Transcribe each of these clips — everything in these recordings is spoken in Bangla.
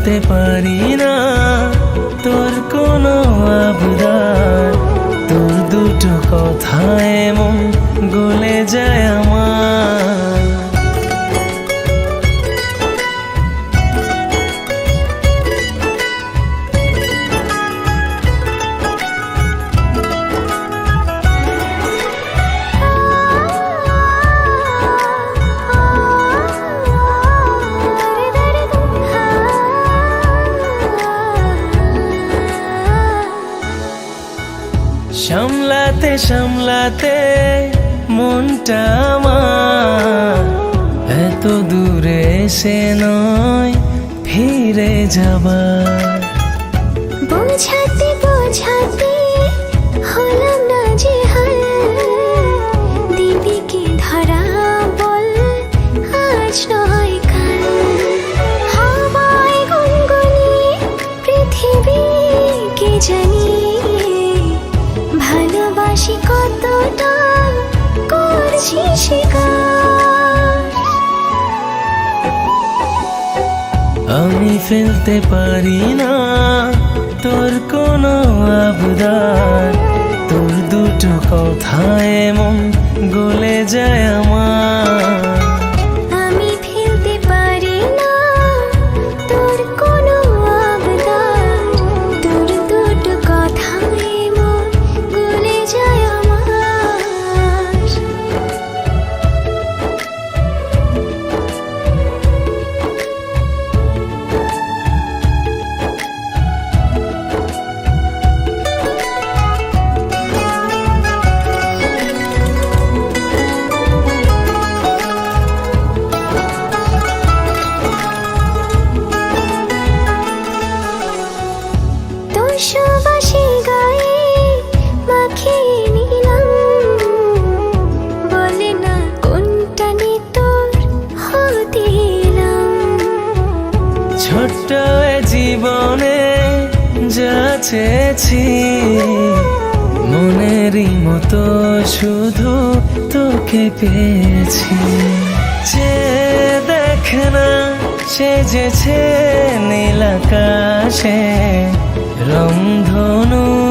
ফেলতে পারি না। তোর কোনো আবদার তোর দুটো কথা এমন সামলাতে মনটা আমার এত দূরে সে নয় ফিরে যাবার। আমি ফেলতে পারি না তোর কোনো আবদার। তোর দুটো কথা এমন গলে যায় আমার। ছোট্ট জীবনে যা চেয়েছি, মনেরই মতো শুধু তোকে পেয়েছি। যে দেখে না সেজেছে নীল আকাশে রংধনুর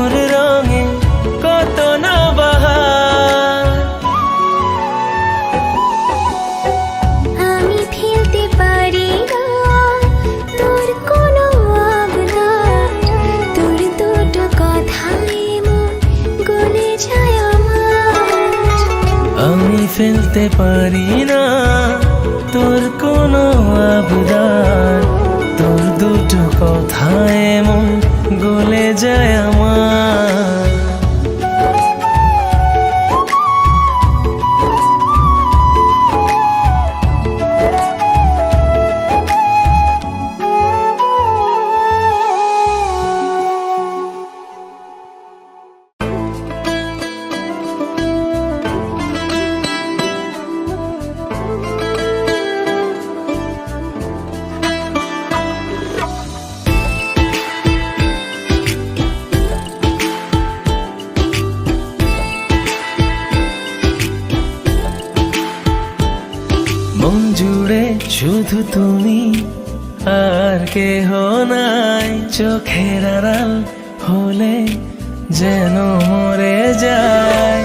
ফেলতে পারি না। তোর কোনো আবদার তোর দুটো কথা এমন গলে যায় আমার। শুধু তুমি আর কেহ নাই। চোখের আড়াল হলে যেন মরে যায়।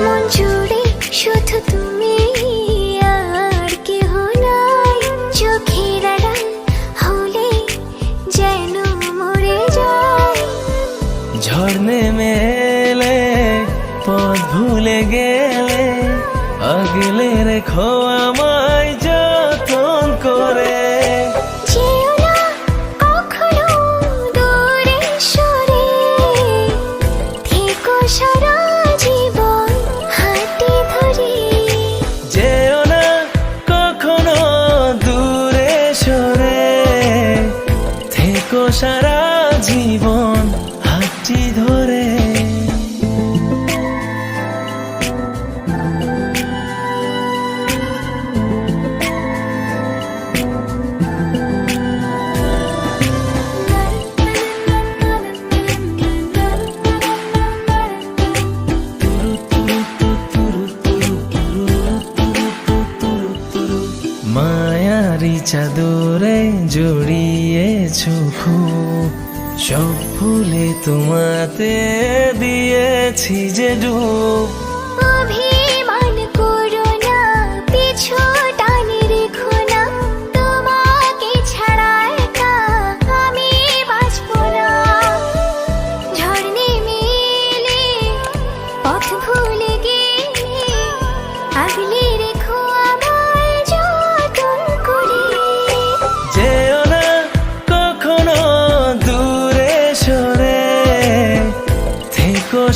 মায়ারি চাদরে জড়িয়েছ খুব সব ফুলে তোমাতে দিয়েছি যে ডুব।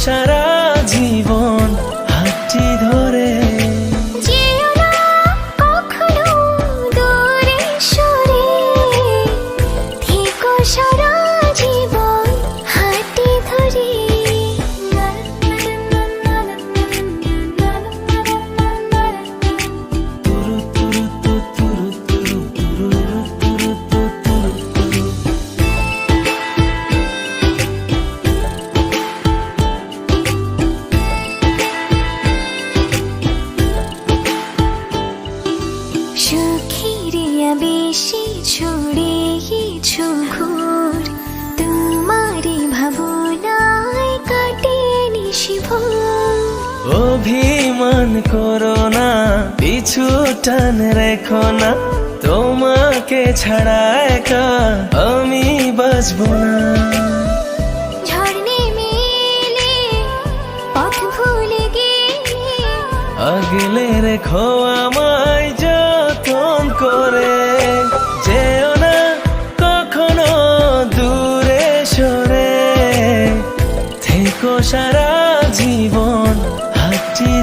সারা বেশি ছড়িয়েছ ঘোর। তোমারই ভাবনায় কাটে নিশিভোর অভিমান করো না পিছু টান রেখো না তোমাকে ছাড়া একা আমি বাঁচবো না। আগলে রেখো আমায় যতন করে।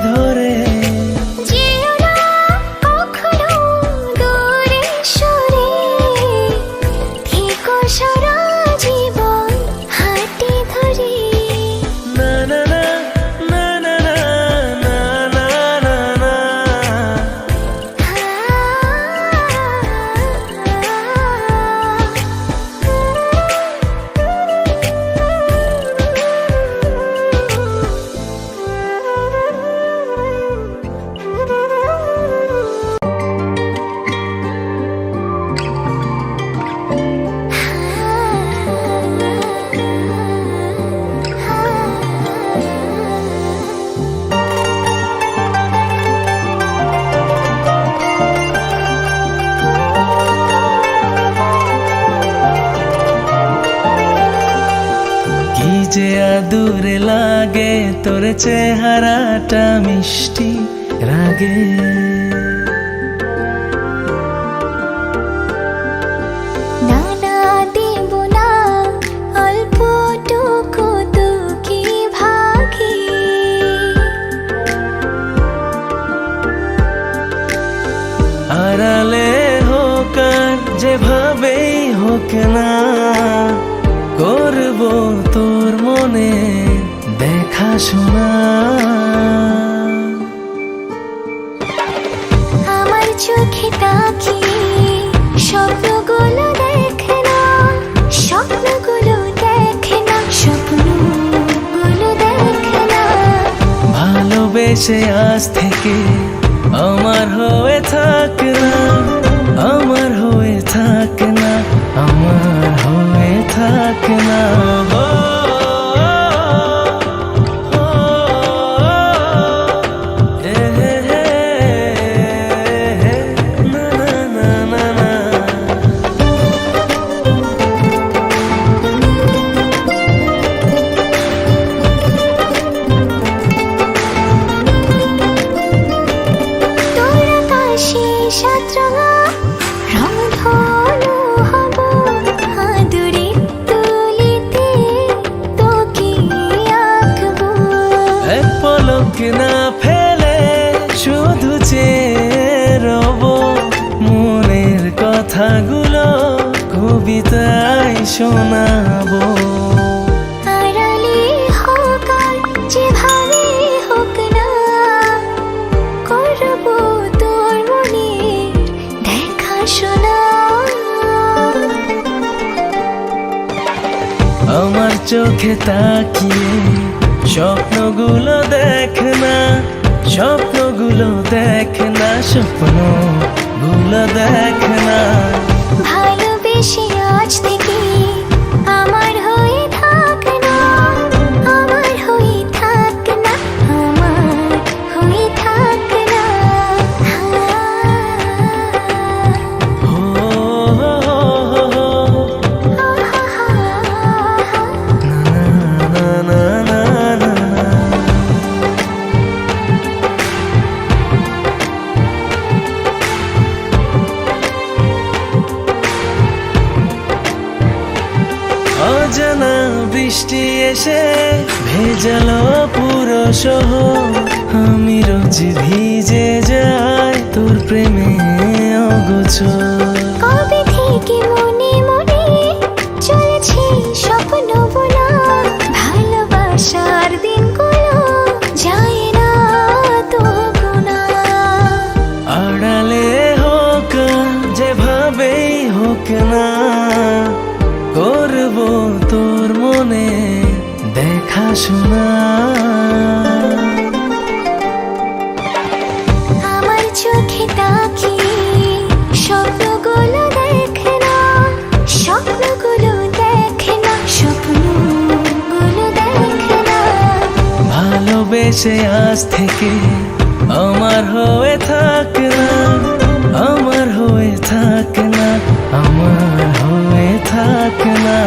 ধরে তোর চেহারাটা মিষ্টি রাগে আড়ালে হোক আর যেভাবেই হোক না করব তোর মনে দেখাশোনা আমার চোখে তাকিয়ে স্বপ্নগুলো দেখে না স্বপ্নগুলো দেখে না স্বপ্নগুলো দেখে না। ভালোবেসে আজ থেকে আমার হয়ে থাক না আমার হয়ে থাক না আমার হয়ে থাক না। আমার চোখে তাকিয়ে স্বপ্নগুলো দেখ না স্বপ্নগুলো দেখ না স্বপ্নগুলো বৃষ্টি দেখাশোনা আমার চোখে তাকি স্বপ্নগুলো দেখে না স্বপ্নগুলো দেখে না স্বপ্নগুলো দেখে না। ভালোবেসে আজ থেকে আমার হয়ে থাক না আমার হয়ে থাক না আমার হয়ে থাক না।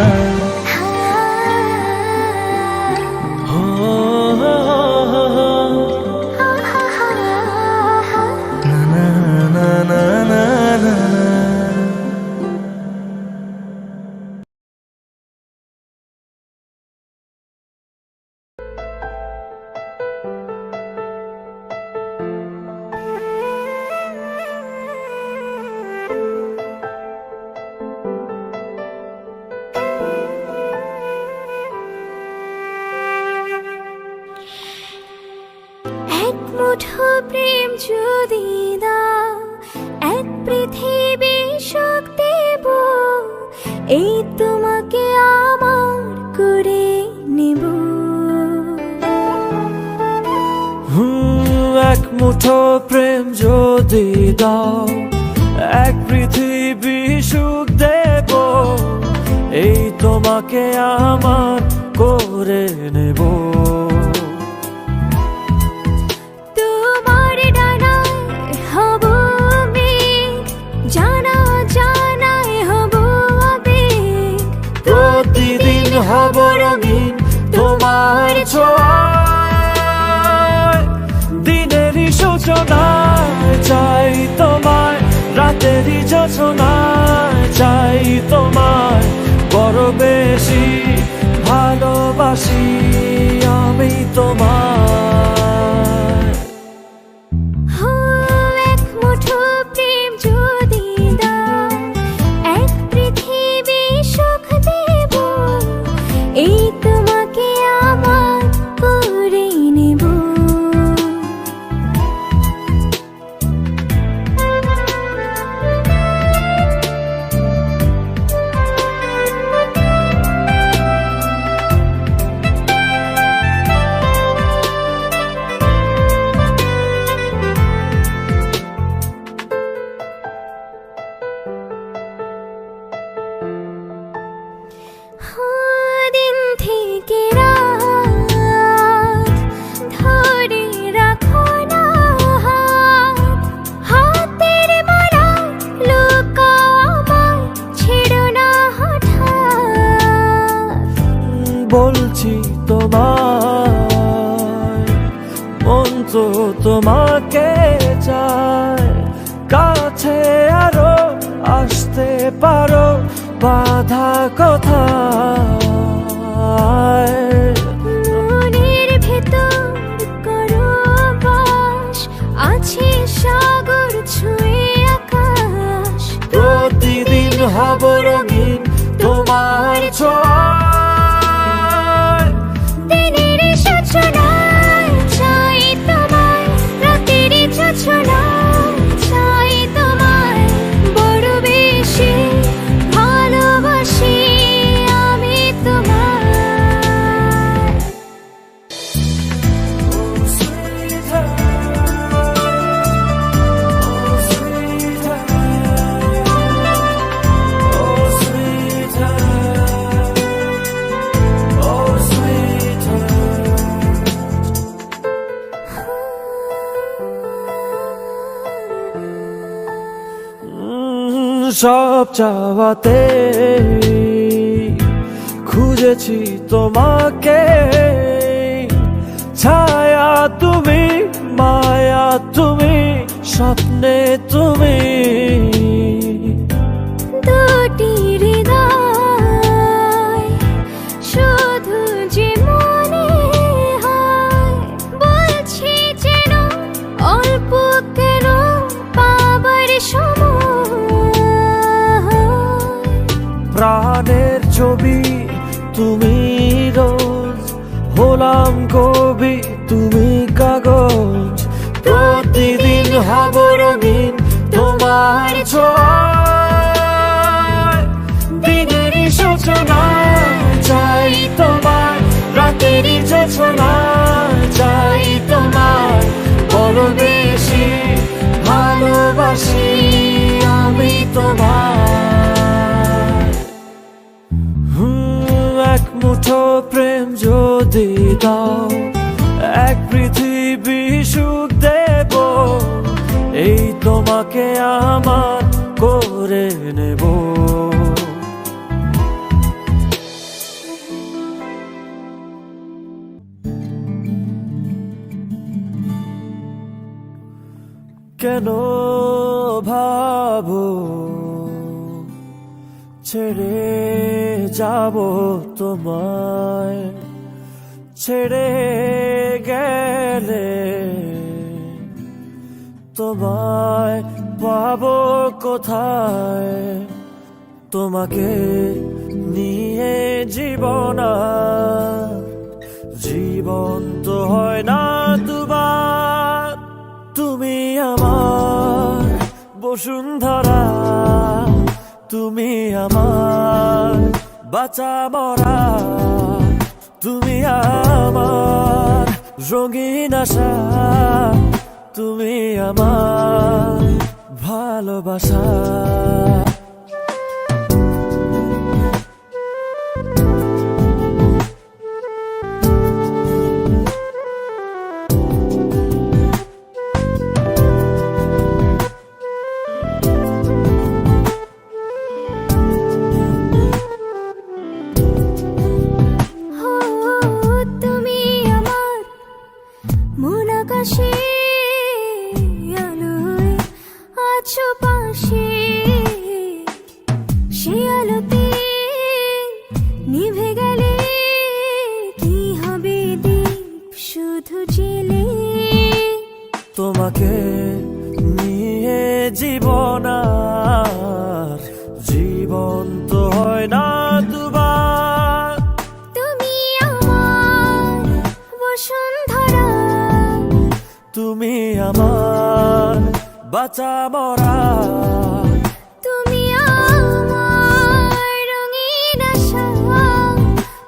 এই তোমাকে আমার করে নেব। এক মুঠো প্রেম যদি দাও, এক পৃথিবী সুখ দেব, এই তোমাকে আমার করে নেব। রাতেরই না চাই তোমার বড় বেশি ভালোবাসি আমি তোমায় পারো বাধা কোথায় সব চাওয়াতে খুঁজেছি তোমাকে। ছায়া তুমি মায়া তুমি স্বপ্নে তুমি। ছবি, তুমি রোজ হলাম কবি, তুমি কাগজ। প্রতিদিন হব রঙিন তোমার দিনের সূচনা, চাই তোমার, রাতের যোচনা চাই তোমার। বড় বেশি, ভালোবাসি আমি তোমার। যদি দাও এক পৃথিবী সুখ দেব, এই তোমাকে আমার করে নেব। কেন ভাবো, ছেড়ে যাব তোমায়? ছেড়ে গেলে তোমায় পাব কোথায়? তোমাকে নিয়ে জীবন জীবন তো হয় না দুবার। তুমি আমার বসুন্ধরা, তুমি আমার বাঁচা মরা। তুমি আমার রঙিন আশা তুমি আমার ভালোবাসা। তোমাকে নিয়ে জীবন আর জীবন তো হয় না দুবার। তুমি আমার বসুন্ধরা। তুমি আমার বাঁচা মরা। তুমি আমার রঙিন আশা।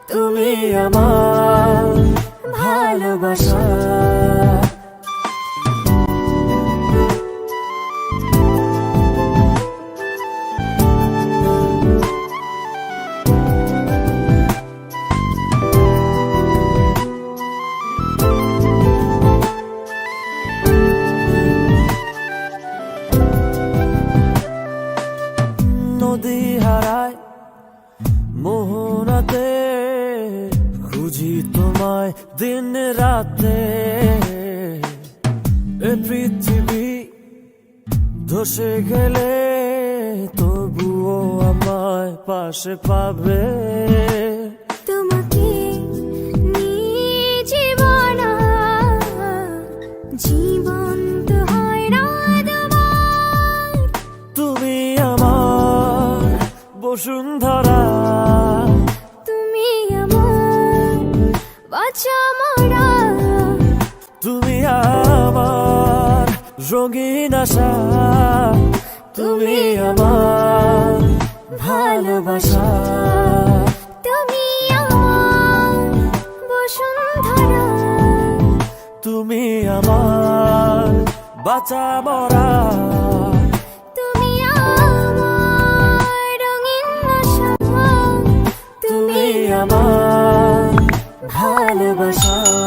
তুমি আমার ভালোবাসা। ধসে গেলে তবুও আমায় পাশে পাবে। তোমাকে জীবন জীবন তুমি আমার বসুন্ধরা রঙিন আশা তুমি আমার ভালোবাসা। তুমি আমার বসুন্ধরা। তুমি আমার বাঁচা মরা। তুমি আমার রঙিন আশা। তুমি আমার ভালোবাসা।